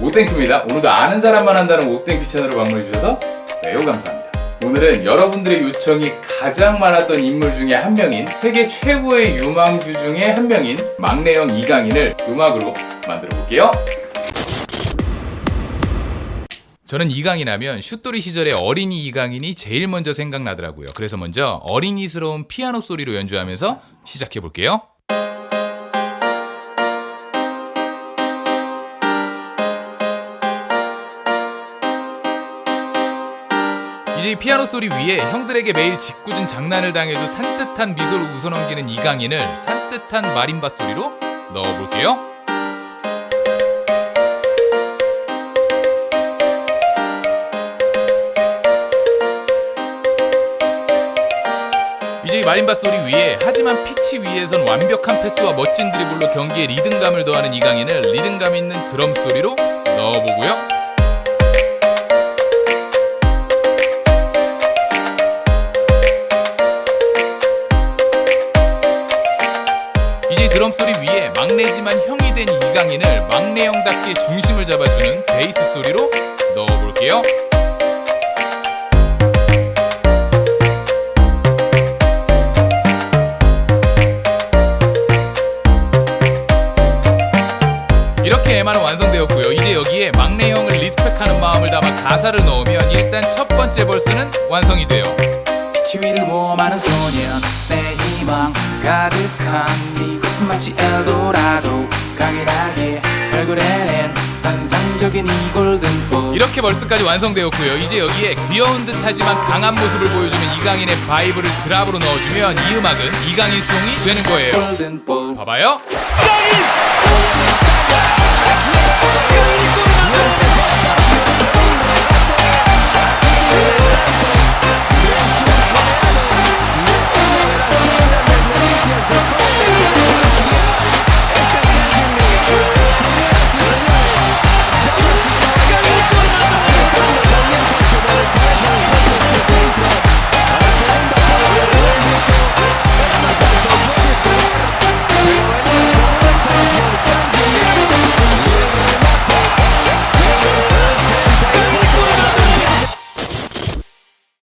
옥땡큐입니다. 오늘도 아는 사람만 한다는 옥땡큐 채널을 방문해 주셔서 매우 감사합니다. 오늘은 여러분들의 요청이 가장 많았던 인물 중에 한 명인 세계 최고의 유망주 중에 한 명인 막내형 이강인을 음악으로 만들어 볼게요. 저는 이강인 하면 슛돌이 시절의 어린이 이강인이 제일 먼저 생각나더라고요. 그래서 먼저 어린이스러운 피아노 소리로 연주하면서 시작해 볼게요. 이제 이 피아노 소리 위에 형들에게 매일 짓궂은 장난을 당해도 산뜻한 미소를 웃어넘기는 이강인을 산뜻한 마림바 소리로 넣어볼게요. 이제 이 마림바 소리 위에 하지만 피치 위에선 완벽한 패스와 멋진 드리블로 경기에 리듬감을 더하는 이강인을 리듬감 있는 드럼 소리로 넣어보고요. 드럼 소리 위에 막내지만 형이 된 이강인을 막내 형답게 중심을 잡아주는 베이스 소리로 넣어볼게요. 이렇게 에마는 완성되었고요. 이제 여기에 막내 형을 리스펙하는 마음을 담아 가사를 넣으면 일단 첫 번째 벌스는 완성이 돼요. 빛이 위를 모험하는 소년 내 희망 가득한 이곳은 마치 엘도라도 강인하게 발굴해낸 환상적인 이 골든볼 이렇게 벌스까지 완성되었고요. 이제 여기에 귀여운 듯하지만 강한 모습을 보여주는 이강인의 바이브를 드랍으로 넣어주면 이 음악은 이강인 송이 되는 거예요. 골든볼 봐봐요. 이강인